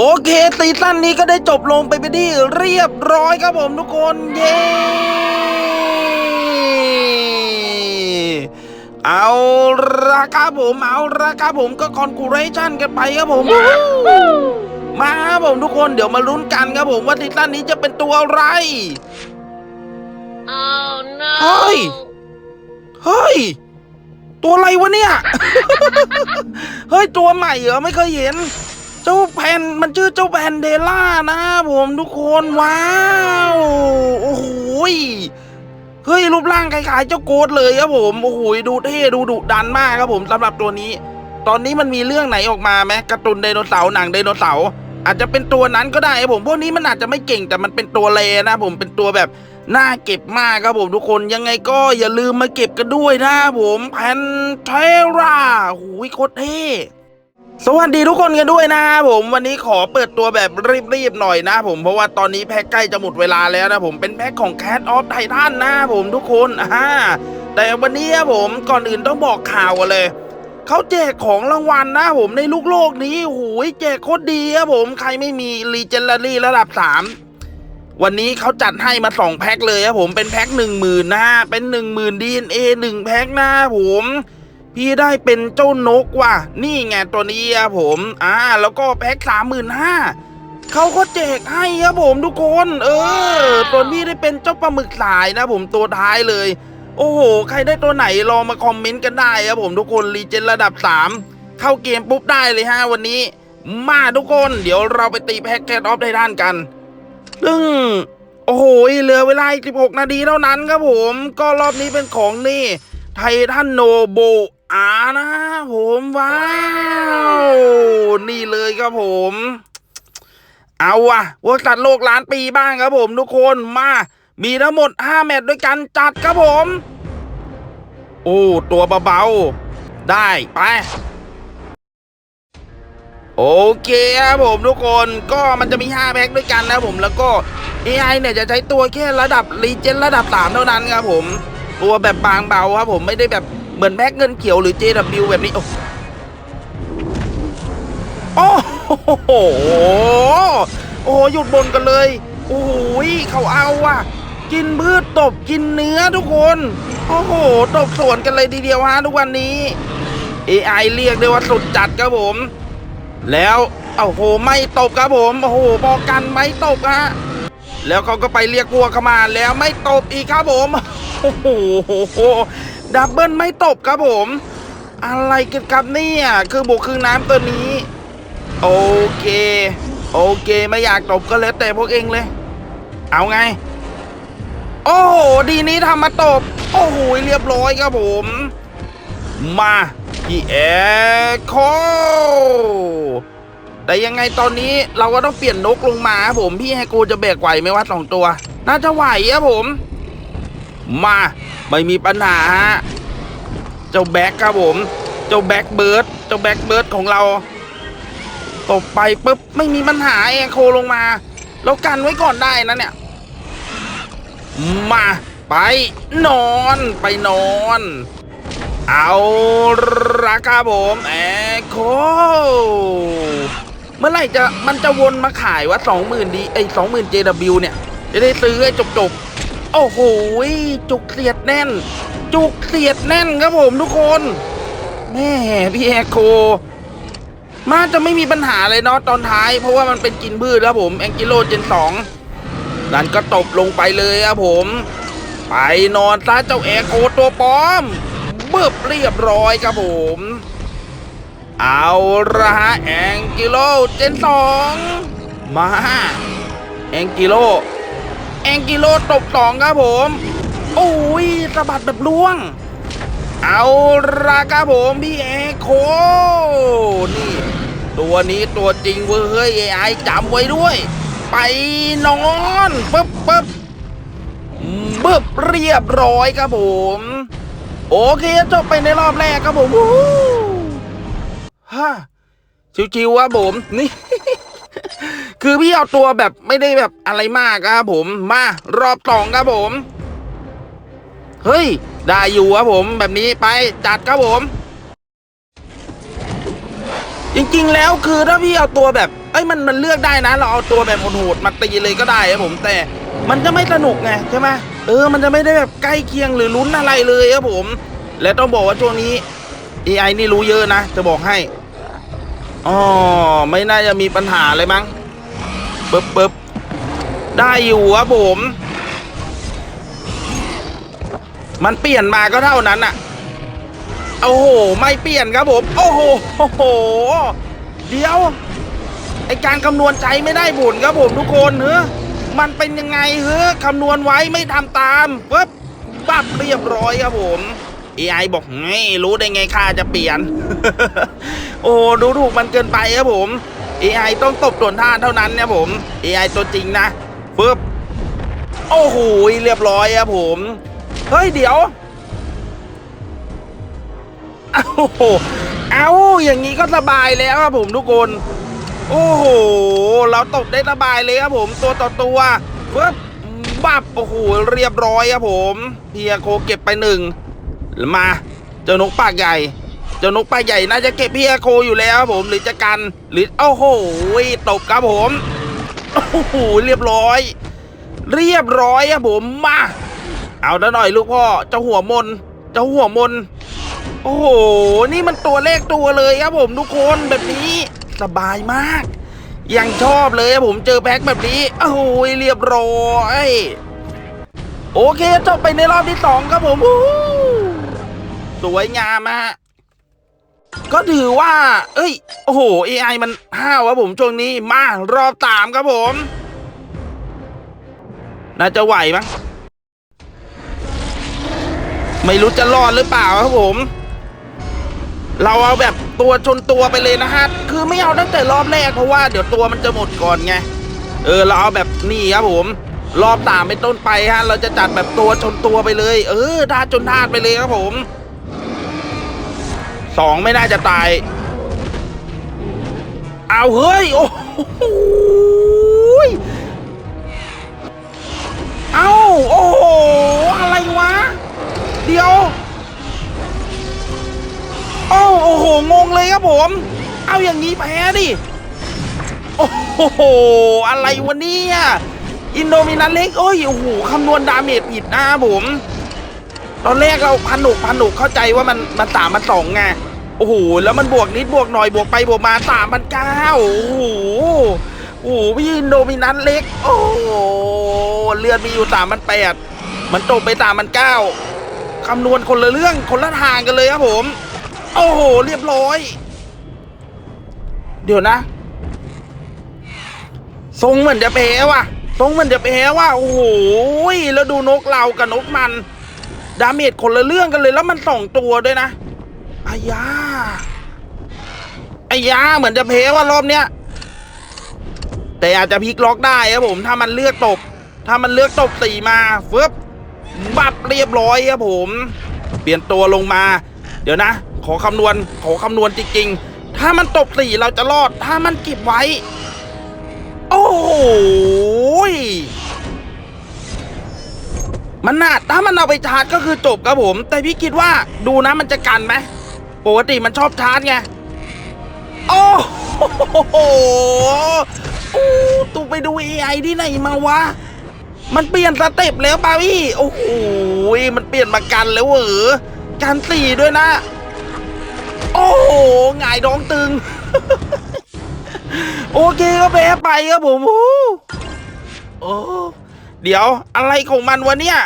โอเคซีซั่นนี้ก็ได้จบลงไปเป็นที่เรียบร้อยครับผมทุกคน เย้ เอาละครับผม เอาละครับผมก็คอนคูเรชั่นกันไปครับผมมาครับผมทุกคนเดี๋ยวมาลุ้นกันครับผมว่าซีซั่นนี้จะเป็นตัวอะไร Oh no! เฮ้ย เฮ้ย ตัวอะไรวะเนี่ย เฮ้ย ตัวใหม่เหรอไม่เคยเห็นเจ้าแพนมันชื่อเจ้าแพนเดล่านะผมทุกคนว้าวโอ้โหยเฮ้ยรูปร่างคล้ายๆเจ้าโกดเลยครับผมโอ้โหยดูเท่ดูดุดันมากครับผมสำหรับตัวนี้ ตอนนี้มันมีเรื่องไหนออกมาไหมการ์ตูนไดโนเสาร์หนังไดโนเสาร์อาจจะเป็นตัวนั้นก็ได้ครับผมพวกนี้มันอาจจะไม่เก่งแต่มันเป็นตัวเลนะผมเป็นตัวแบบน่าเก็บมากครับผมทุกคนยังไงก็อย่าลืมมาเก็บกันด้วยนะผมแพนเทราหูยโคตรเท่ สวัสดีทุกคนกันด้วยนะผมวันนี้ขอเปิดตัวแบบรีบๆหน่อยนะผมเพราะว่าตอนนี้แพ็กใกล้จะหมดเวลาแล้วนะผมเป็นแพ็กของ Cat of Titan นะผมทุกคนอ่าแต่วันนี้ผมก่อนอื่นต้องบอกข่าวกันเลยเขาแจกของรางวัลนะผมในลูกโลกนี้โอ้ยแจกโคตรดีครับผมใครไม่มีรีเจนดารี่ระดับ3วันนี้เขาจัดให้มาสองแพ็คเลยครับผมเป็นแพ็คหนึ่งหมื่นนะเป็นหนึ่งหมื่นดีเอ็นเอหนึ่งแพ็คนะผม พี่ได้เป็นเจ้านกว่ะ นี่ไงตัวนี้ครับผม อ่า แล้วก็แพ็คสามหมื่นห้าเขาก็แจกให้ครับผมทุกคน เออตัวพี่ได้เป็นเจ้าปลาหมึกสายนะผมตัวท้ายเลย โอ้โห ใครได้ตัวไหนลองมาคอมเมนต์กันได้ครับผมทุกคนรีเจนระดับ 3 เข้าเกมปุ๊บได้เลยฮะวันนี้ มาทุกคนเดี๋ยวเราไปตีแพ็คแคทออฟได้ด้านกันซึ่งโอ้โหเหลือเวลาอีก16 นาทีเท่านั้นครับผม ก็รอบนี้เป็นของนี่ไททันโนโบ อานะผมว้าว นี่เลยครับผม เอาอะวัสัตว์โลกล้านปีบ้างครับผมทุกคนมา มีทั้งหมด 5 แมตช์ด้วยกันจัดครับผม โอ้ ตัวเบาๆ ได้ไปโอเคครับผมทุกคนก็มันจะมี 5 แพ็คด้วยกันนะผมแล้วก็ AI เนี่ยจะใช้ตัวแค่ระดับรีเจนระดับ 3 เท่านั้นครับผม ตัวแบบบางเบาครับผมไม่ได้แบบ เหมือนแพ็คเงินเขียวหรือ JW แบบนี้ โอ้โอ้โหโอ้โหหยุดบนกันเลย โอ้โหเขาเอาว่ะ กินพืชตบกินเนื้อทุกคน โอ้โห ตบสวนกันเลยทีเดียวฮะทุกวันนี้ AI เรียกได้ว่าสุดจัดครับผม แล้วโอ้โหไม่ตบครับผมโอ้โหบอกกันไม่ตบฮะแล้วเขาก็ไปเรียกพวกเข้ามาแล้วไม่ตบอีกครับผม โอ้โห ดับเบิลไม่ตบครับผม อะไรกันครับเนี่ยคือบุกคือน้ำตัวนี้ โอเค โอเคไม่อยากตบก็แล้วแต่พวกเองเลย เอาไง โอ้โหดีนี้ทำมาตบ โอ้โหเรียบร้อยครับผม มาพี่แอโคแต่ยังไงตอนนี้เราก็ต้องเปลี่ยนนกลงมาครับผมพี่แฮโกจะแบกไหวไหมว่าสองตัว น่าจะไหวครับผม มาไม่มีปัญหาฮะเจ้าแบ็กครับผม เจ้าแบ็กเบิร์ดเจ้าแบ็กเบิร์ดของเราตบไปปุ๊บไม่มีปัญหาแอโคลงมา แล้วกันไว้ก่อนได้นะเนี่ย มาไปนอนไปนอน เอาราคาผมแอโคเมื่อไหร่จะมันจะวนมาขายว่าสองหมื่นดีไอ้สองหมื่น JW เนี่ย จะได้ซื้อให้จบจบๆ อ้โหจุกเสียดแน่น จุกเสียดแน่นครับผมทุกคนแม่พี่แอโคมาจะไม่มีปัญหาเลยเนาะตอนท้าย เพราะว่ามันเป็นกินพืชครับผมแองกิโลเจนสองดันก็ตบลงไปเลยครับผม ไปนอนซะเจ้าแอโคตัวปลอมเบึบเรียบร้อยครับผม เอาละฮะแองกิโลเจนสองมาแองกิโล งกิโลตบสองครับผม โอ้ยสะบัดแบบล่วง เอาละครับผมพี่เอโคนี่ตัวนี้ตัวจริงเว้ยเฮ้ยไอจำไว้ด้วย ไปนอนปึ๊บปึ๊บบึบเรียบร้อยครับผม โอเคจบไปในรอบแรกครับผมฮู้ฮ่าชิวๆครับผมนี่ คือพี่เอาตัวแบบไม่ได้แบบอะไรมากครับผมมารอบสองครับผม เฮ้ย ได้อยู่ครับผมแบบนี้ไปจัดครับผม จริงๆแล้วคือถ้าพี่เอาตัวแบบเอ้ยมันมันเลือกได้นะ เราเอาตัวแบบโหดมาตีเลยก็ได้ครับผม แต่มันจะไม่สนุกไงใช่ไหมเออ มันจะไม่ได้แบบใกล้เคียงหรือลุ้นอะไรเลยครับผม และต้องบอกว่าช่วงนี้ AI นี่รู้เยอะนะ จะบอกให้อ๋อไม่น่าจะมีปัญหาเลยมั้ง ปึ๊บปึ๊บได้อยู่ครับผม มันเปลี่ยนมาก็เท่านั้นอะโอ้โห ไม่เปลี่ยนครับผม โอ้โหโอ้โห เดี๋ยว ไอการคำนวณใจไม่ได้ผลครับผมทุกคนเฮ้อมันเป็นยังไงเฮ้อคำนวณไว้ไม่ทำตามปึ๊บปั๊บเรียบร้อยครับผม AI บอกไงรู้ได้ไงค่าจะเปลี่ยน โอ้ดูถูกมันเกินไปครับผม AI ต้องตบตวนท่าเท่านั้นเนี่ยผม AI ตัวจริงนะปึ๊บโอ้โหเรียบร้อยครับผม เฮ้ยเดี๋ยวโอ้โหเอาอย่างนี้ก็สบายแล้วครับผมทุกคน โอ้โห เราตบได้สบายเลยครับผมตัวต่อตัวเพิ่บบับโอ้โหเรียบร้อยครับผม เพียโคเก็บไปหนึ่งมา เจ้านกปากใหญ่ เจ้านกปาใหญ่น่าจะเก็บเพียโคอยู่แล้วผมหรือจะกันหรือโอ้โหตบครับผมโอ้โหเรียบร้อย เรียบร้อยครับผมมาเอาหน่อยลูกพ่อเจ้าหัวมนเจ้าหัวมนโอ้โห นี่มันตัวเลขตัวเลยครับผมทุกคนแบบนี้สบายมาก ยังชอบเลยครับผมเจอแพ็คแบบนี้โอ้โหเรียบร้อยโอเคจบไปในรอบที่สองครับผมสวยงามฮะ ก็ถือว่า เอ้ย โอ้โห AI มันห้าวครับผมช่วงนี้มารอบสามครับผม น่าจะไหวมั้งไม่รู้จะรอดหรือเปล่าครับผม เราเอาแบบตัวชนตัวไปเลยนะฮะ คือไม่เอาตั้งแต่รอบแรกเพราะว่าเดี๋ยวตัวมันจะหมดก่อนไง เออ เราเอาแบบนี่ครับผม รอบสามเป็นต้นไปฮะ เราจะจัดแบบตัวชนตัวไปเลย เออท่าจนท่าไปเลยครับผม สองไม่น่าจะตาย เอาเฮ้ย โอ้โหยเอาโอ้โห อะไรวะ เดี๋ยวโอ้โอ้โห งงเลยครับผม เอาอย่างนี้แพ้ดิ โอ้โห อะไรวะเนี่ยอินโดมินันเล็กโอ้ย โอ้โห คำนวณดาเมจผิดนะผม ตอนแรกเราพันหนุกพันหนุกเข้าใจว่ามันมันสามมันสองไง โอ้โหแล้วมันบวกนิดบวกหน่อยบวกไปบวกมาสามพันเก้าโอ้โหโอ้โหพี่อินโดมินันเล็ก โอ้โหเลือดมีอยู่สามพันแปดมันตกไปสามพันเก้าคำนวณคนละเรื่องคนละทางกันเลยครับผม โอ้โห เรียบร้อย เดี๋ยวนะ ทรงเหมือนจะแพ้ว่ะ ทรงเหมือนจะแพ้ว่ะ โอ้โห แล้วดูนกเรากับนกมัน ดาเมจคนละเรื่องกันเลยแล้วมันสองตัวด้วยนะ อายาอายาเหมือนจะแพ้ว่ารอบเนี้ยแต่อาจจะพลิกล็อกได้ครับผมถ้ามันเลือกตบ ถ้ามันเลือกตบสี่มาฟึบบับเรียบร้อยครับผม เปลี่ยนตัวลงมา เดี๋ยวนะ ขอคำนวณขอคำนวณจริงๆ ถ้ามันตบสี่เราจะรอด ถ้ามันเก็บไว้ โอ้ยมันน่าถ้ามันเอาไปชาร์จก็คือจบครับผม แต่พี่คิดว่าดูนะมันจะกันไหม ปกติมันชอบชาร์จไง โอ้โหโอ้ตูไปดู AI ที่ไหนมาวะ มันเปลี่ยนสเต็ปแล้วป่าพี่ โอ้โห มันเปลี่ยนมากันแล้วเหรอ การสี่ด้วยนะ โอ้โหหงายดองตึง โอเคก็แพ้ไปครับผมโอ้โอ้เดี๋ยวอะไรของมันวะเนี่ย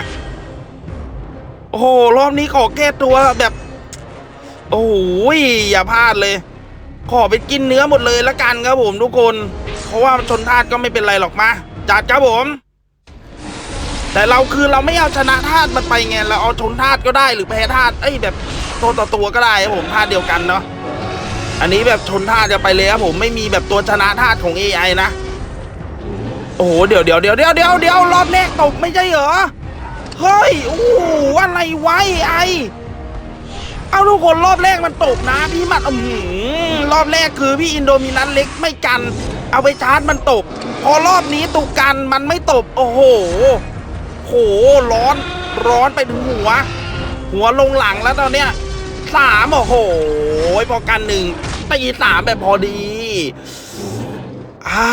โอ้โห รอบนี้ขอแก้ตัวแบบ โอ้โหอย่าพลาดเลย ขอไปกินเนื้อหมดเลยละกันครับผมทุกคน เพราะว่าชนทาสก็ไม่เป็นไรหรอกมาจัดครับผม แต่เราคือเราไม่เอาชนะทาสมันไปไงเราเอาชนทาสก็ได้หรือแพ้ทาสเอ้ยแบบตัวต่อตัวก็ได้ครับผมทาสเดียวกันเนาะอันนี้แบบชนทาสจะไปเลยครับผมไม่มีแบบตัวชนะทาสของ AI นะโอ้โหเดี๋ยวเดี๋ยวเดี๋ยวเดี๋ยวเดี๋ยวเดี๋ยวรอบแรกตกไม่ใช่เหรอเฮ้ยโอ้โหอะไรไวะไอ เอาทุกคนรอบแรกมันตกนะพี่มัดอือหือรอบแรกคือพี่อินโดมินันเล็กไม่กัน เอาไปชาร์จมันตก พอรอบนี้ตุกกันมันไม่ตกโอ้โหโหร้อนร้อนไปถึงหัว หัวลงหลังแล้วตอนเนี้ยสามโอ้โหพอกันหนึ่งตีสามแบบพอดีอ้า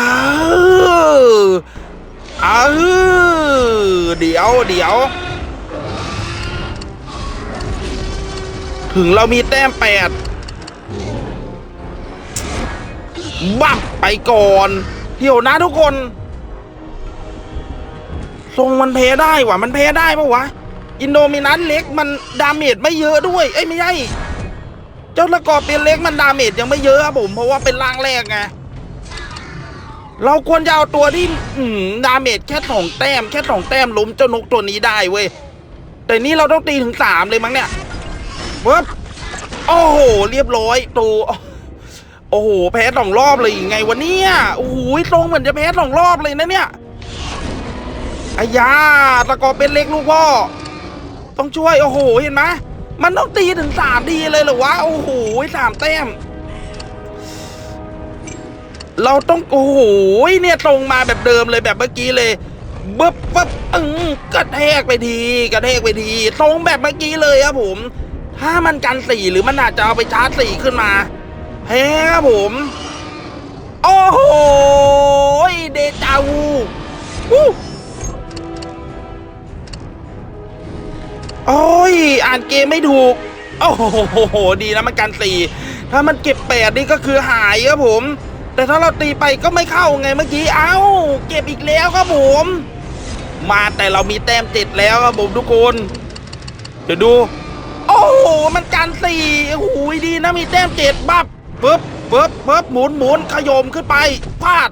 วอ้าวเดี๋ยวเดี๋ยว ถึงเรามีแต้มแปดบับไปก่อน เดี๋ยวนะทุกคนทรงมันเพได้ว่ะมันเพได้ปะวะ อินโดมินันเล็กมันดาเมจไม่เยอะด้วย เอ้ยไม่ใช่เจ้าละกอเป็นเล็กมันดาเมจยังไม่เยอะครับผมเพราะว่าเป็นร่างแรกไงเราควรจะเอาตัวที่ดาเมจแค่สองแต้ม แค่สองแต้มล้มเจ้านกตัวนี้ได้เว้ยแต่นี่เราต้องตีถึงสามเลยมั้งเนี่ย เวิบโอ้โห เรียบร้อยตัวโอ้โห แพ้สองรอบเลยยังไงวะเนี่ยโอ้โหตรงเหมือนจะแพ้สองรอบเลยนะเนี่ยอายาตะกอเป็นเล็กลูกพ่อ ต้องช่วย โอ้โห เห็นไหมมันต้องตีถึงสามดีเลยเหรอวะ โอ้โหสามแต้ม เราต้องโอ้โห เนี่ยตรงมาแบบเดิมเลยแบบเมื่อกี้เลยบึ๊บปึ๊บอึ้งกระแทกไปทีกระแทกไปทีตรงแบบเมื่อกี้เลยครับผม ถ้ามันกันสี่หรือมันอาจจะเอาไปชาร์จสี่ขึ้นมาแพ้ครับผม โอ้โหเดจาวูโอ้ย อ่านเกมไม่ถูก โอ้โห ดีนะมันกันสี่ถ้ามันเก็บแปดนี่ก็คือหายครับผม แต่ถ้าเราตีไปก็ไม่เข้าไงเมื่อกี้ เอ้า เก็บอีกแล้วครับผม มาแต่เรามีแต้มเจ็ดแล้วครับผมทุกคน เดี๋ยวดู โอ้โห มันกันสี่โอ้โหดีนะมีแต้มเจ็ดบับปึ๊บปึ๊บปึ๊บหมุนหมุนขยมขึ้นไปพลาด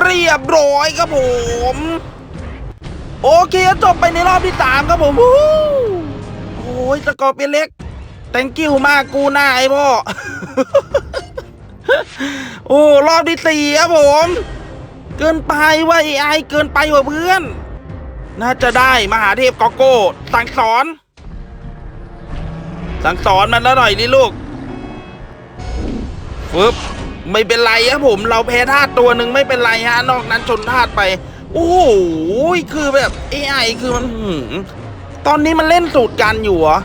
เรียบร้อยครับผม โอเคจบไปในรอบที่สามครับผมโอ้ยสกอร์เป็นเล็ก thank you มากกูหน้าไอ้พ่อโอ้รอบที่สี่ครับผม เกินไปว่าไอเกินไปว่ะเพื่อน น่าจะได้มหาเทพกอโก้สั่งสอน สั่งสอนมันแล้วหน่อยดิลูกฟึบไม่เป็นไรครับผม เราแพ้ธาตุตัวหนึ่งไม่เป็นไรฮะ นอกนั้นชนธาตุไป โอ้โหคือแบบ AI คือมันตอนนี้มันเล่นสูตรกันอยู่เหรอ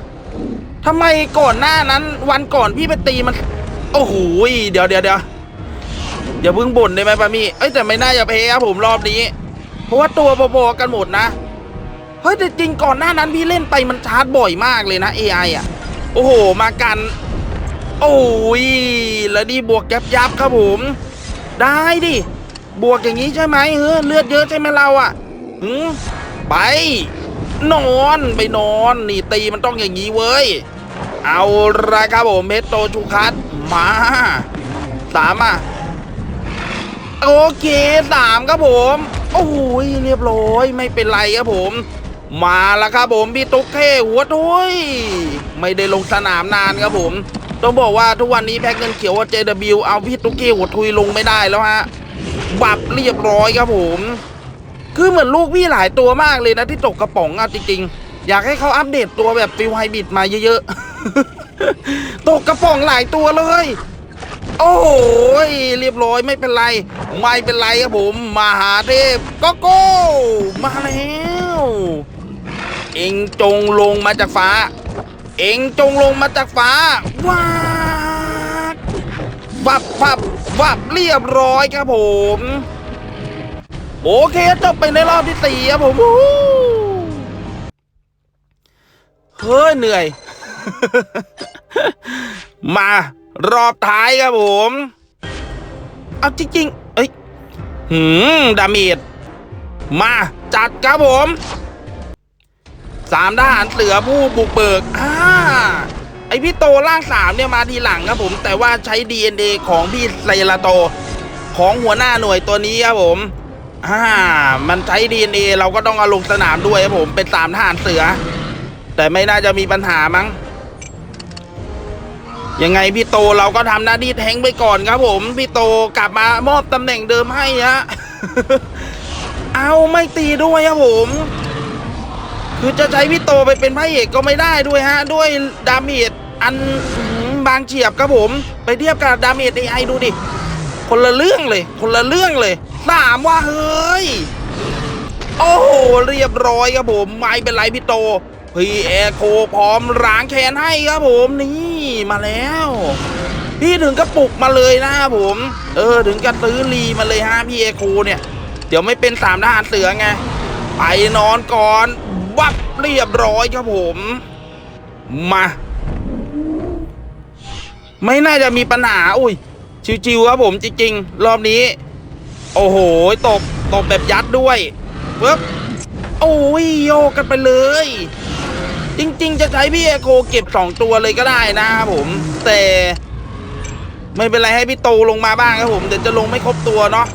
ทำไมก่อนหน้านั้น วันก่อนพี่ไปตีมัน โอ้โหเดี๋ยวเดี๋ยวเดี๋ยวอย่าเพิ่งบ่นได้ไหมปามี่เอ้ยแต่ไม่น่าจะแพ้ครับผมรอบนี้ เพราะว่าตัวพอๆกันหมดนะ เฮ้ยแต่จริงก่อนหน้านั้นพี่เล่นไปมันชาร์จบ่อยมากเลยนะ AI อะ โอ้โห มากัน โอ้ย แล้วนี่บวกยับยับครับผม ได้ดิ บวกอย่างนี้ใช่ไหมเฮ้เลือดเยอะใช่ไหมเราอะหืมไป นอนไปนอน นี่ตีมันต้องอย่างนี้เว้ย เอาละครับผมเมโตชูคัสมาสามอะโอเคสามครับผม โอ้ยเรียบร้อยไม่เป็นไรครับผม มาแล้วครับผมพี่ตุ๊กเท่หัวทุยไม่ได้ลงสนามนานครับผม ต้องบอกว่าทุกวันนี้แพ็กเงินเขียวว่า JW เอาพี่ตุ๊กเท่หัวทุยลงไม่ได้แล้วฮะบับเรียบร้อยครับผม คือเหมือนลูกพี่หลายตัวมากเลยนะที่ตกกระป๋องอะจริงๆ อยากให้เขาอัปเดตตัวแบบฟิวไฮบิดมาเยอะๆ ตกกระป๋องหลายตัวเลย โอ้โหเรียบร้อยไม่เป็นไร ไม่เป็นไรครับผม มหาเทพก็โก้มาแล้ว เอ็งจงลงมาจากฟ้า เอ็งจงลงมาจากฟ้าว้าดวับวับวับเรียบร้อยครับผม โอเคจบไปในรอบที่สี่ครับผมเฮ้ยเหนื่อย มารอบท้ายครับผม เอาจริงๆเอ้ยหืมดาเมจมาจัดครับผม สามทหารเสือผู้บุกเบิกอ่าไอพี่โตร่างสามเนี่ยมาทีหลังครับผม แต่ว่าใช้ DNA ของพี่ไซราโต ของหัวหน้าหน่วยตัวนี้ครับผมอ่ามันใช้ DNA เราก็ต้องเอาลงสนามด้วยครับผมเป็นสามทหารเสือ แต่ไม่น่าจะมีปัญหามั้งยังไงพี่โตเราก็ทำหน้าที่แทงไปก่อนครับผม พี่โตกลับมามอบตำแหน่งเดิมให้ฮะ เอาไม่ตีด้วยครับผม คือจะใช้พี่โตไปเป็นพระเอกก็ไม่ได้ด้วยฮะ ด้วยดาเมจอันบางเฉียบครับผมไปเทียบกับดาเมจไอดูดิ คนละเรื่องเลย คนละเรื่องเลยสามว่าเฮ้ย โอ้โห เรียบร้อยครับผม ไม่เป็นไรพี่โต พี่แอโคพร้อมล้างแค้นให้ครับผมนี่มาแล้ว พี่ถึงกระปุกมาเลยนะครับผม เออถึงกระซื้อรีมาเลยฮะพี่เอโคเนี่ย เดี๋ยวไม่เป็นสามทหารเสือไง ไปนอนก่อน วับเรียบร้อยครับผม มา ไม่น่าจะมีปัญหาอุ้ยชิวๆครับผมจริงๆ รอบนี้ โอ้โหตบตบแบบยัดด้วยปึ๊บโอ้ยโยกกันไปเลย จริง ๆ จะใช้พี่เอโคเก็บสองตัวเลยก็ได้นะครับผม แต่ ไม่เป็นไรให้พี่โตลงมาบ้างครับผมเดี๋ยวจะลงไม่ครบตัวเนาะ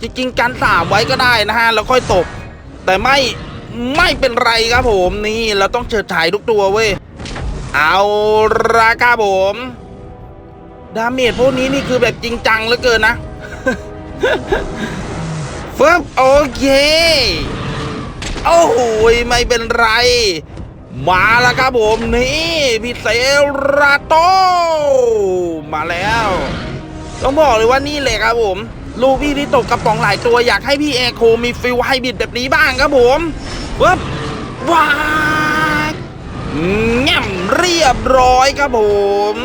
จริงๆกันสามไว้ก็ได้นะฮะแล้วค่อยตกแต่ไม่ ไม่เป็นไรครับผมนี่เราต้องเฉิดฉายทุกตัวเว้ยเอาราคาผมดาเมจพวกนี้นี่คือแบบจริงจังเหลือเกินนะฟึบโอเคโอ้โหไม่เป็นไร มาแล้วครับผมนี่พี่เซราโตมาแล้ว ต้องบอกเลยว่านี่แหละครับผม ลูกพี่ที่ตกกระป๋องหลายตัวอยากให้พี่แอร์โคมีฟิลไฮบริดแบบนี้บ้างครับผมปึ๊บว้ายแง่มเรียบร้อยครับผม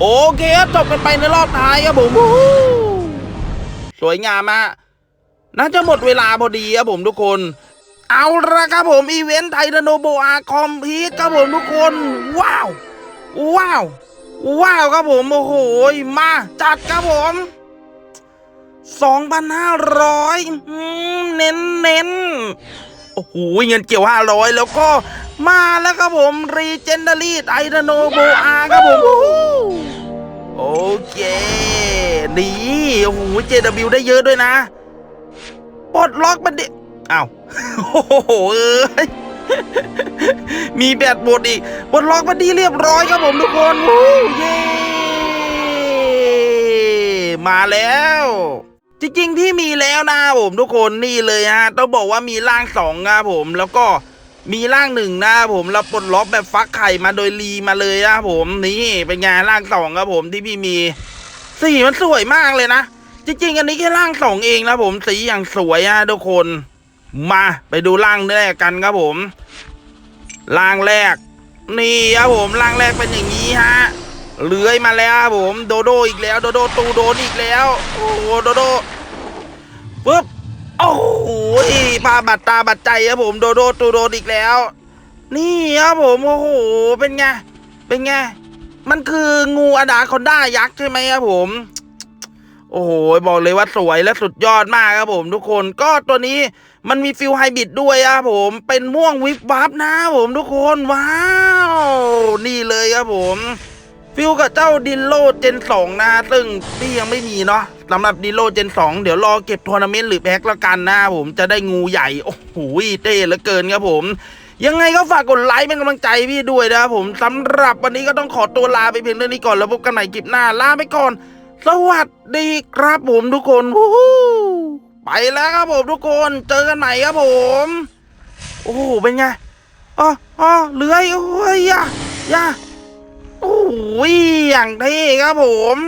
โอเคจบกันไปในรอบท้ายครับผมสวยงามมากน่าจะหมดเวลาพอดีครับผมทุกคน เอาละครับผมอีเวนต์ไททานโนโบอาคอมพีทครับผมทุกคน ว้าว ว้าว ว้าวครับผม โอ้โห มา จัดครับผม 2,500 เน้นเน้นๆโอ้โหเงินเกี่ยว 500 แล้วก็มาแล้วครับผมรีเจนดารีไททานโนโบอาครับผมวู้ฮู้โอเค นี่โอ้โห JW ได้เยอะด้วยนะปลดล็อกมันดิอ้าวโอ้โหเอ้ยมีแบตหมดอีกปลดล็อกมันดีเรียบร้อยครับผมทุกคนวู้เย้มาแล้ว จริงๆที่มีแล้วนะผมทุกคนนี่เลยฮะต้องบอกว่ามีร่างสองนะผมแล้วก็มีร่างหนึ่งนะผมแล้วปลดล็อกแบบฟักไข่มาโดยรีมาเลยนะผมนี่เป็นไงร่างสองครับผมที่พี่มี สีมันสวยมากเลยนะจริงๆอันนี้แค่ร่างสองเองนะผมสีอย่างสวยอะทุกคน มาไปดูร่างแรกกันครับผมร่างแรก นี่ครับผมร่างแรกเป็นอย่างนี้ฮะ เลื้อยมาแล้วผม โดโดอีกแล้ว โดโดตูโดนอีกแล้ว โอ้โหโดโดปึ๊บโอ้โหปาบัดตาบัดใจครับผมโดโดตูโดนอีกแล้ว นี่ครับผมโอ้โหเป็นไงเป็นไงมันคืองูอดาคอนด้ายักษ์ใช่ไหมครับผมโอ้โหบอกเลยว่าสวยและสุดยอดมากครับผมทุกคนก็ตัวนี้มันมีฟิลไฮบริดด้วยครับผมเป็นม่วงวิบวับนะครับผมทุกคนว้าว นี่เลยครับผม ฟิลกับเจ้าดินโลเจนสองนะซึ่งที่ยังไม่มีเนาะสำหรับดินโลเจนสองเดี๋ยวรอเก็บทัวร์นาเมนต์หรือแพ็คแล้วกันนะผมจะได้งูใหญ่ โอ้โหเต้เหลือเกินครับผม ยังไงก็ฝากกดไลค์เป็นกำลังใจพี่ด้วยนะครับผมสำหรับวันนี้ก็ต้องขอตัวลาไปเพียงเท่านี้ก่อนแล้วพบกันใหม่คลิปหน้าลาไปก่อน สวัสดีครับผมทุกคนวู้ฮู้ไปแล้วครับผมทุกคนเจอกันใหม่ครับผม โอ้โหเป็นไงอ๋ออ๋อเลื้อยโอ้ยย่าอย่า โอ้ยอย่างเท่ครับผม